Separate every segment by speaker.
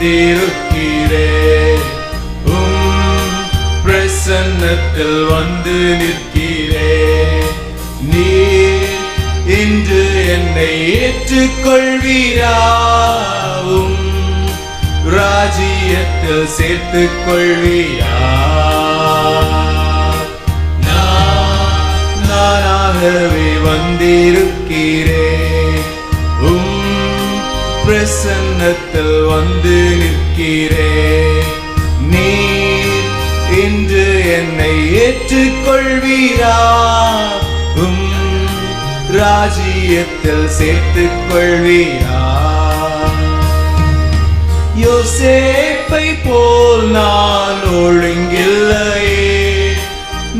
Speaker 1: வந்திருக்கிறே. உம் பிரசன்னத்தில் வந்து நிற்கிறே. நீ இன்று என்னை ஏற்றுக்கொள்வீராவும் ராஜ்யத்தில் சேர்த்துக் கொள்வீரா நானாகவே வந்திருக்கிறேன் பிரசன்னத்தில் வந்து நிற்கிறேன் நீ இன்று என்னை ஏற்றுக்கொள்வீரா? உம் ராஜ்யத்தில் சேர்த்துக் கொள்வீரா யோசேப்பை போல் நான் ஒழுங்கில்லையே.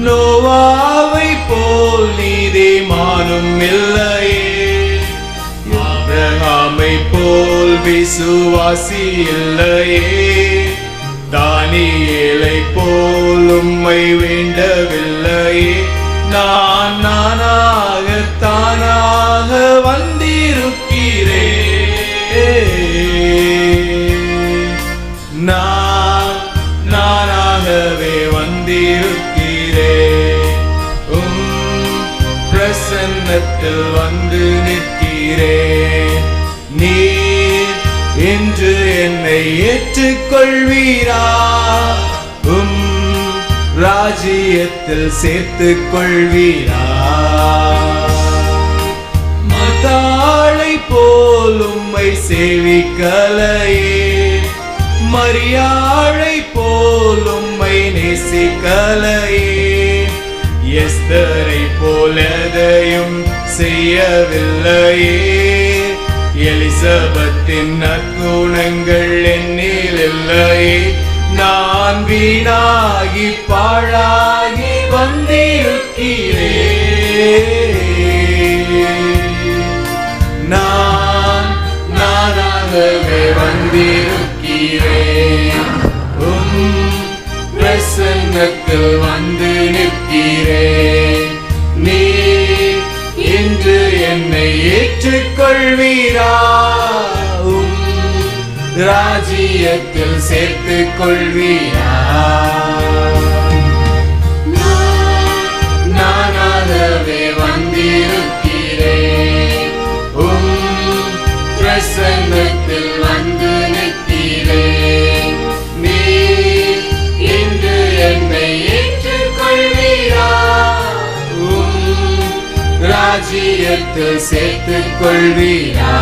Speaker 1: நோவாவை போல் நீதிமானும் இல்லையே. ஆபிரகாமை போல் விசுவாசி இல்லையே தானியலை போல் உம்மை வேண்டவில்லையே. நான் நானாக தானாக வந்திருக்கிறேன். நான் நானாகவே வந்திருக்கிறேன். உம் பிரசன்னத்தில் வந்து நிற்கிறேன். நீ என்று என்னை ஏற்றுக்கொள்வீரா? உம் ராஜ்யத்தில் சேர்த்துக் கொள்வீரா மதாளை போல் உம்மை சேவிக்கலையே. மரியாழை போல் உம்மை நேசிக்கலையே. எஸ்தரை போலதையும் செய்யவில்லையே. எலிசபத்தின் நற்குணங்கள் என்னில் இல்லையே நான் வீணாகி பாழாகி வந்திருக்கிறேன் நான் நானாகவே வந்திருக்கிறேன் உம் பிரசன்னத்தில் வந்து நிற்கிறேன் ஏற்றுக்கொள்வீரா உம் ராஜ்யத்தில் சேர்த்துக் கொள்வீரா ராஜ்யத்தில் சேர்த்துக் கொள்வீரா